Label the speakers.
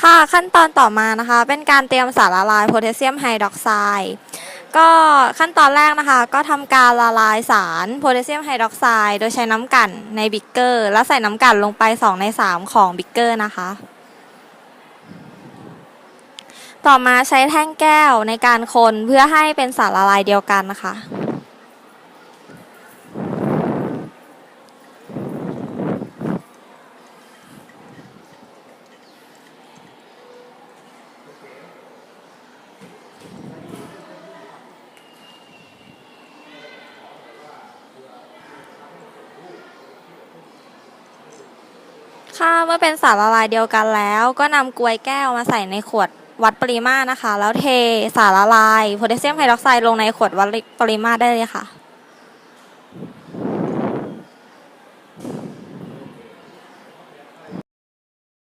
Speaker 1: ค่ะขั้นตอนต่อมานะคะ เป็นการเตรียมสารละลายโพแทสเซียมไฮดรอกไซด์ก็ขั้นตอนแรกนะคะ ก็ทำการละลายสารโพแทสเซียมไฮดรอกไซด์โดยใช้น้ำกลั่นในบิกเกอร์ แล้วใส่น้ำกลั่นลงไป 2 ใน 3 ของบิกเกอร์นะคะ ต่อมาใช้แท่งแก้วในการคนเพื่อให้เป็นสารละลายเดียวกันนะคะ ค่ะ เมื่อเป็นสารละลายเดียวกันแล้ว ก็นำกลวยแก้วมาใส่ในขวดวัดปริมาตรนะคะ แล้วเทสารละลายโพแทสเซียมไฮดรอกไซด์ลงในขวดวัดปริมาตรได้เลยค่ะ